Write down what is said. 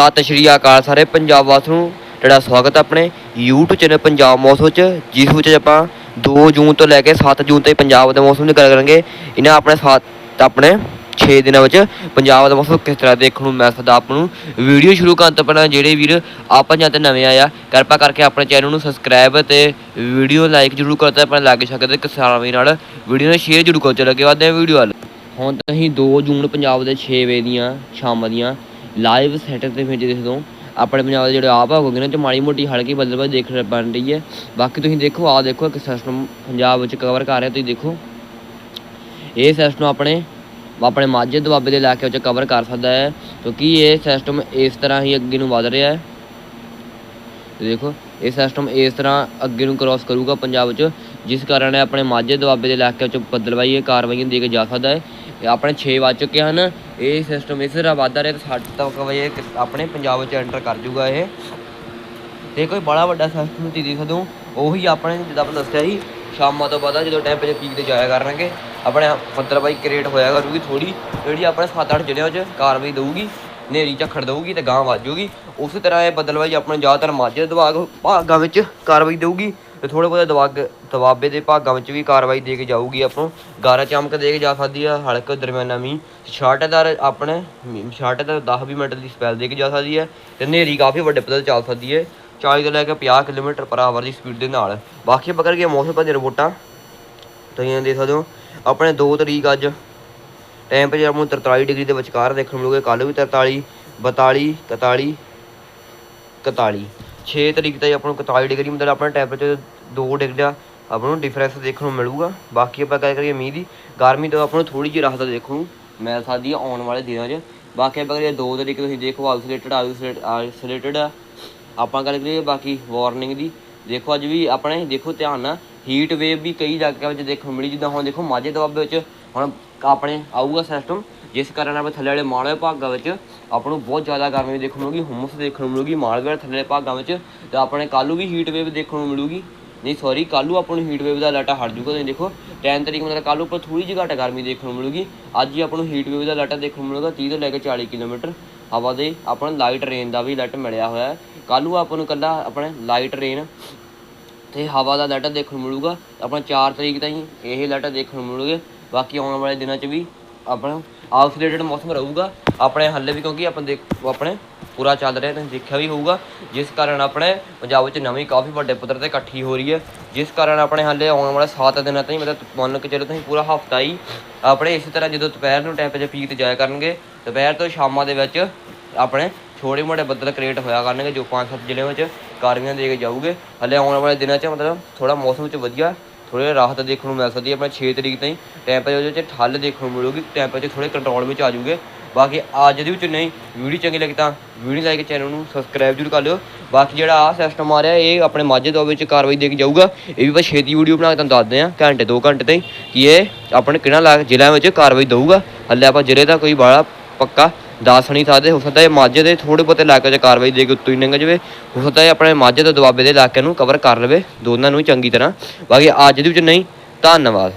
ਸਤਿ ਸ਼੍ਰੀ ਅਕਾਲ ਸਾਰੇ ਪੰਜਾਬ ਵਾਸੀਆਂ ਨੂੰ ਤੁਹਾਡਾ ਸਵਾਗਤ ਆਪਣੇ YouTube ਚੈਨਲ ਪੰਜਾਬ ਮੌਸਮ 'ਚ ਜਿਸ ਵਿੱਚ ਆਪਾਂ 2 ਜੂਨ ਤੋਂ ਲੈ ਕੇ 7 ਜੂਨ ਤੱਕ ਪੰਜਾਬ ਦੇ ਮੌਸਮ ਦੀ ਗੱਲ ਕਰਾਂਗੇ। ਇਹਨਾਂ ਆਪਣੇ ਸਾਥ ਆਪਣੇ 6 ਦਿਨਾਂ ਵਿੱਚ ਪੰਜਾਬ ਦਾ ਮੌਸਮ ਕਿਸ ਤਰ੍ਹਾਂ ਦੇਖਣ ਨੂੰ ਮਿਲ ਸਕਦਾ, ਆਪ ਨੂੰ ਵੀਡੀਓ ਸ਼ੁਰੂ ਕਰਨ ਤੋਂ ਪਹਿਲਾਂ ਜਿਹੜੇ ਵੀਰ ਆਪਾਂ ਜਾਂ ਤੇ ਨਵੇਂ ਆਇਆ ਕਿਰਪਾ ਕਰਕੇ ਆਪਣੇ ਚੈਨਲ ਨੂੰ ਸਬਸਕ੍ਰਾਈਬ ਤੇ ਵੀਡੀਓ ਲਾਈਕ ਜਰੂਰ ਕਰੋ ਤੇ ਆਪਣੇ ਲੱਗ ਸਕਦੇ ਤੇ ਕਿਸਾਨਾਂ ਵੀ ਨਾਲ ਵੀਡੀਓ ਨੂੰ ਸ਼ੇਅਰ ਜਰੂਰ ਕਰੋ, ਚਲੋ ਅੱਗੇ ਵਧਦੇ ਹਾਂ ਵੀਡੀਓ ਵੱਲ। ਹੁਣ ਤਾਂ ਅਸੀਂ 2 ਜੂਨ ਪੰਜਾਬ ਦੇ 6 ਵਜੇ ਦੀਆਂ, ਸ਼ਾਮ ਦੀਆਂ ਲਾਈਵ ਸੈਟਰ ਤੇ ਫਿਰ ਦੇਖਦੇ ਹੋ ਆਪਣੇ ਪੰਜਾਬ ਦੇ ਜਿਹੜੇ ਆਪ ਹੋ ਗਏ ਨੇ, ਤੇ ਮਾੜੀ ਮੋਟੀ ਹਲਕੀ ਬਦਲਬਾਈ ਦੇਖ ਬਣ ਰਹੀ ਹੈ। ਬਾਕੀ ਤੁਸੀਂ ਦੇਖੋ ਆ ਦੇਖੋ, ਇੱਕ ਸਿਸਟਮ ਪੰਜਾਬ ਵਿੱਚ ਕਵਰ ਕਰ ਰਿਹਾ, ਤੁਸੀਂ ਦੇਖੋ। ਇਹ ਸਿਸਟਮ ਆਪਣੇ ਆਪਣੇ ਮਾਝੇ ਦੁਆਬੇ ਦੇ ਇਲਾਕੇ ਵਿੱਚ ਕਵਰ ਕਰ ਸਕਦਾ ਹੈ, ਕਿਉਂਕਿ ਇਹ ਸਿਸਟਮ ਇਸ ਤਰ੍ਹਾਂ ਹੀ ਅੱਗੇ ਨੂੰ ਵਧ ਰਿਹਾ ਹੈ। ਦੇਖੋ, ਇਹ ਸਿਸਟਮ ਇਸ ਤਰ੍ਹਾਂ ਅੱਗੇ ਨੂੰ ਕ੍ਰਾਸ ਕਰੂਗਾ ਪੰਜਾਬ ਵਿੱਚ, ਜਿਸ ਕਾਰਨ ਆਪਣੇ ਮਾਝੇ ਦੁਆਬੇ ਦੇ ਇਲਾਕੇ ਵਿੱਚ ਬਦਲਵਾਈ ਕਾਰਵਾਈਆਂ ਦੇ ਕੇ ਜਾ ਸਕਦਾ ਹੈ। ਇਹ ਆਪਣੇ 6 ਵੱਜ ਚੁੱਕੇ ਹਨ। ਇਹ ਸਿਸਟਮ ਇਸ ਤਰ੍ਹਾਂ ਵੱਧਦਾ ਰਿਹਾ ਤੇ 7 ਤੱਕ ਵਜੇ ਆਪਣੇ ਪੰਜਾਬ ਵਿੱਚ ਐਂਟਰ ਕਰ ਜੂਗਾ ਇਹ। ਤੇ ਕੋਈ ਬੜਾ ਵੱਡਾ ਸਿਸਟਮ ਤੁਸੀਂ ਦੇਖ ਸਕਦੇ ਉਹੀ ਆਪਣੇ ਜਿੱਦਾਂ ਆਪਾਂ ਦੱਸਿਆ ਸੀ, ਸ਼ਾਮਾਂ ਤੋਂ ਬਾਅਦ ਜਦੋਂ ਟੈਂਪਰੇਚਰ ਪੀਕ ਤੇ ਜਾਇਆ ਕਰਨਗੇ, ਆਪਣੇ ਮਤਲਬ ਬਾਈ ਕ੍ਰੀਏਟ ਹੋਇਆ ਕਰੂਗੀ ਥੋੜੀ ਜਿਹੜੀ ਆਪਣੇ 7-8 ਜ਼ਿਲ੍ਹਿਆਂ 'ਚ ਕਾਰਵਾਈ ਦੇਊਗੀ ਨੇਰੀ ਝੱਖੜ ਦਊਗੀ ਤੇ ਗਾਂ ਵਾਜੂਗੀ ਉਸੇ ਤਰ੍ਹਾਂ ਇਹ ਬਦਲਵਾਈ ਆਪਣੇ ਜ਼ਿਆਦਾਤਰ ਮਾਝੇ ਦਵਾਗ ਭਾਗਾਂ ਵਿੱਚ ਕਾਰਵਾਈ ਦੇਊਗੀ। ਤੇ ਥੋੜੇ ਬਹੁਤੇ ਦਵਾਗ, ਦਬਾਬੇ ਦੇ ਭਾਗਾਂ ਵਿੱਚ ਵੀ ਕਾਰਵਾਈ ਦੇ ਕੇ ਜਾਊਗੀ ਆਪਾਂ। ਨੂੰ ਗਾਰਾ ਚਮਕ ਦੇ ਕੇ ਜਾ ਸਕਦੀ ਆ, ਹਲਕਾ ਦਰਮਿਆਨਾ ਮੀਂਹ। ਛਾਟੇਦਾਰ ਆਪਣੇ, ਛਾਟੇਦਾਰ 10-20 ਮਿੰਟ ਦੀ ਸਪੈਲ ਦੇ ਕੇ ਜਾ ਸਕਦੀ ਹੈ ਤੇ ਹਨੇਰੀ ਕਾਫੀ ਵੱਡੇ ਪੱਧਰ ਤੇ ਚੱਲ ਸਕਦੀ ਹੈ 40 ਤੋਂ ਲੈ ਕੇ 50 ਕਿਲੋਮੀਟਰ ਪਰ ਆਵਰ ਦੀ ਸਪੀਡ ਦੇ ਨਾਲ। ਬਾਕੀ ਪਕੜ ਕੇ ਮੌਸਮ ਪਰ ਰਿਪੋਰਟਾਂ। ਤੁਸੀਂ ਦੇਖ ਸਕਦੇ ਹੋ, ਆਪਣੇ 2 ਤਰੀਕ ਅੱਜ ਟੈਂਪਰੇਚਰ ਆਪਾਂ ਨੂੰ 43 ਡਿਗਰੀ ਦੇ ਵਿਚਕਾਰ ਦੇਖਣ ਨੂੰ ਮਿਲੂਗਾ ਕੱਲ ਵੀ 43 42 41 41 6 ਤਰੀਕ ਤੱਕ ਆਪਾਂ ਨੂੰ 41 ਡਿਗਰੀ ਮਤਲਬ ਆਪਣਾ ਟੈਂਪਰੇਚਰ 2 ਡਿਗਰੀ ਦਾ ਆਪਾਂ ਨੂੰ ਡਿਫਰੈਂਸ ਦੇਖਣ ਨੂੰ ਮਿਲੂਗਾ। ਬਾਕੀ ਆਪਾਂ ਗੱਲ ਕਰੀਏ ਮੀਂਹ ਦੀ, ਗਰਮੀ ਤੋਂ ਆਪਾਂ ਨੂੰ ਥੋੜੀ ਜਿਹੀ ਰਾਹਤ ਦੇਖਣ ਨੂੰ ਮਿਲ ਸਕਦੀ ਆਉਣ ਵਾਲੇ ਦਿਨਾਂ 'ਚ। ਬਾਕੀ ਆਪਾਂ ਕਰੀਏ 2 ਤਰੀਕ ਤੁਸੀਂ ਦੇਖੋ ਆਈਸੋਲੇਟਡ ਆਈਸੋਲੇਟਡ ਆ। ਆਪਾਂ ਗੱਲ ਕਰੀਏ ਬਾਕੀ ਵਾਰਨਿੰਗ ਦੀ। ਦੇਖੋ ਅੱਜ ਵੀ ਆਪਣੇ, ਦੇਖੋ ਧਿਆਨ ਨਾਲ ਹੀਟ ਵੇਵ ਵੀ ਕਈ ਜਗ੍ਹਾ ਵਿੱਚ ਦੇਖਣ ਨੂੰ ਮਿਲੀ। ਜਿੱਦਾਂ ਹੁਣ ਦੇਖੋ ਮਾਝੇ ਦੁਆਬੇ ਵਿੱਚ ਹੁਣ ਆਪਣੇ ਆਊਗਾ ਸਿਸਟਮ ਜਿਸ ਕਾਰਨ ਆਪਣੇ ਥੱਲੇ ਵਾਲੇ ਮਾਲਵੇ ਭਾਗਾਂ ਵਿੱਚ ਆਪਾਂ ਨੂੰ ਬਹੁਤ ਜ਼ਿਆਦਾ ਗਰਮੀ ਦੇਖਣ ਨੂੰ ਮਿਲੂਗੀ, ਹੁਮਸ ਦੇਖਣ ਨੂੰ ਮਿਲੂਗੀ ਮਾਲਵੇ ਵਾਲੇ ਥੱਲੇ ਭਾਗਾਂ ਵਿੱਚ, ਤੇ ਆਪਣੇ ਕੱਲ੍ਹ ਵੀ ਹੀਟ ਵੇਵ ਦੇਖਣ ਨੂੰ ਮਿਲੂਗੀ। ਨਹੀਂ ਸੌਰੀ ਕੱਲ੍ਹ ਨੂੰ ਆਪਾਂ ਨੂੰ ਹੀਟ ਵੇਵ ਦਾ ਅਲਰਟ ਹਟ ਜੂਗਾ ਤੁਸੀਂ ਦੇਖੋ। 10 ਤਰੀਕ ਨੂੰ ਕੱਲ੍ਹ ਉੱਪਰ ਥੋੜੀ ਜਿਹੀ ਘੱਟ ਗਰਮੀ ਦੇਖਣ ਨੂੰ ਮਿਲੂਗੀ। ਅੱਜ ਹੀ ਆਪਾਂ ਨੂੰ ਹੀਟ ਵੇਵ ਦਾ ਅਲਰਟ ਦੇਖਣ ਨੂੰ ਮਿਲੂਗਾ 30 ਤੋਂ ਲੈ ਕੇ 40 ਕਿਲੋਮੀਟਰ। ਹਵਾ ਦੇ ਆਪਾਂ ਨੂੰ ਲਾਈਟ ਰੇਨ ਦਾ ਵੀ ਅਲਰਟ ਮਿਲਿਆ ਹੋਇਆ ਹੈ। ਕੱਲ੍ਹ ਨੂੰ ਆਪਾਂ ਨੂੰ ਕੱਲਾ ਆਪਣੇ ਲਾਈਟ ਰੇਨ ਤੇ ਹਵਾ ਦਾ ਅਲਰਟ ਦੇਖਣ ਨੂੰ ਮਿਲੂਗਾ। ਆਪਣਾ 4 ਤਰੀਕ ਤਾਈਂ ਇਹ ਅਲਰਟ ਦੇਖਣ ਨੂੰ ਮਿਲੂਗੇ। ਬਾਕੀ ਆਉਣ ਵਾਲੇ ਦਿਨਾਂ 'ਚ ਵੀ ਆਪਣਾ ਆਈਸੋਲੇਟਡ ਮੌਸਮ ਰਹੂਗਾ। ਆਪਣੇ ਹੱਲੇ ਵੀ ਕਿਉਂਕਿ ਆਪਾਂ ਦੇਖ ਆਪਣੇ ਪੂਰਾ ਚੱਲ ਰਿਹਾ ਤੁਸੀਂ ਦੇਖਿਆ ਵੀ ਹੋਊਗਾ। ਜਿਸ ਕਾਰਨ ਆਪਣੇ ਪੰਜਾਬ ਵਿੱਚ ਨਵੀਂ ਕਾਫੀ ਵੱਡੇ ਪੱਧਰ ਤੇ ਇਕੱਠੀ ਹੋ ਰਹੀ ਹੈ। ਜਿਸ ਕਾਰਨ ਆਪਣੇ ਹਾਲੇ ਆਉਣ ਵਾਲੇ 7 ਦਿਨਾਂ ਤਾਈਂ ਮਤਲਬ ਮੰਨ ਕੇ ਚੱਲੋ ਤੁਸੀਂ ਪੂਰਾ ਹਫਤਾ ਹੀ ਆਪਣੇ ਇਸੇ ਤਰ੍ਹਾਂ ਜਦੋਂ ਦੁਪਹਿਰ ਨੂੰ ਟੈਂਪਰੇਚਰ ਪੀਕ ਤੇ ਜਾਇਆ ਕਰਨਗੇ, ਦੁਪਹਿਰ ਤੋਂ ਸ਼ਾਮਾਂ ਦੇ ਵਿੱਚ ਆਪਣੇ ਛੋਟੇ ਮੋਟੇ ਬੱਦਲ ਕ੍ਰੀਏਟ ਹੋਇਆ ਕਰਨਗੇ, ਜੋ ਪੰਜ ਸੱਤ ਜ਼ਿਲ੍ਹਿਆਂ ਵਿੱਚ ਕਾਰਵਾਈਆਂ ਦੇ ਕੇ ਜਾਊਗੇ। ਹਲੇ ਆਉਣ ਵਾਲੇ ਦਿਨਾਂ 'ਚ ਮਤਲਬ ਥੋੜਾ ਮੌਸਮ 'ਚ ਵਧੀਆ ਥੋੜੇ ਰਾਹਤ ਦੇਖਣ ਨੂੰ ਮਿਲ ਸਕਦੀ ਹੈ, ਆਪਣੇ 6 ਤਰੀਕ ਤਾਈਂ ਟੈਂਪਰੇਚਰ 'ਚ ਠੱਲ ਦੇਖਣ ਨੂੰ ਮਿਲੂਗੀ ਟੈਂਪਰੇਚਰ ਥੋੜ੍ਹੇ ਕੰਟਰੋਲ ਵਿੱਚ ਆ ਜਾਊਗੇ। ਬਾਕੀ ਅੱਜ ਦੇ ਵਿੱਚ ਨਹੀਂ, ਵੀਡੀਓ ਚੰਗੀ ਲੱਗੀ ਤਾਂ ਵੀਡੀਓ ਲਾਈਕ ਚੈਨਲ ਨੂੰ ਸਬਸਕ੍ਰਾਈਬ ਜ਼ਰੂਰ ਕਰ ਲਿਓ। ਬਾਕੀ ਜਿਹੜਾ ਆ ਸਿਸਟਮ ਆ ਰਿਹਾ, ਇਹ ਆਪਣੇ ਮਾਝੇ ਦੋ ਵਿੱਚ ਕਾਰਵਾਈ ਦੇ ਕੇ ਜਾਊਗਾ। ਇਹ ਵੀ ਬਸ ਛੇਤੀ ਵੀਡੀਓ ਬਣਾ ਕੇ ਤੁਹਾਨੂੰ ਦੱਸਦੇ ਆ ਘੰਟੇ 2 ਘੰਟੇ ਤਾਈਂ, ਕਿ ਇਹ ਆਪਣੇ ਕਿਹੜਾ ਲਾ ਜ਼ਿਲ੍ਹਿਆਂ ਵਿੱਚ ਕਾਰਵਾਈ ਦਊਗਾ। ਹੱਲੇ ਆਪਾਂ ਜ਼ਿਲ੍ਹੇ ਦਾ ਕੋਈ ਬਾਲਾ ਪੱਕਾ ਦੱਸ ਨਹੀਂ ਸਕਦੇ। ਹੋ ਸਕਦਾ ਇਹ ਮਾਝੇ ਦੇ ਥੋੜੇ ਬਹੁਤੇ ਇਲਾਕੇ 'ਚ ਕਾਰਵਾਈ ਦੇ ਕੇ ਉੱਤੋਂ ਹੀ ਲੰਘ ਜਾਵੇ। ਹੋ ਸਕਦਾ ਇਹ ਆਪਣੇ ਮਾਝੇ ਤੋਂ ਦੁਆਬੇ ਦੇ ਇਲਾਕੇ ਨੂੰ ਕਵਰ ਕਰ ਲਵੇ। ਦੋਨਾਂ ਨੂੰ ਹੀ ਚੰਗੀ ਤਰ੍ਹਾਂ। ਬਾਕੀ ਅੱਜ ਦੇ ਵਿੱਚ ਨਹੀਂ। ਧੰਨਵਾਦ।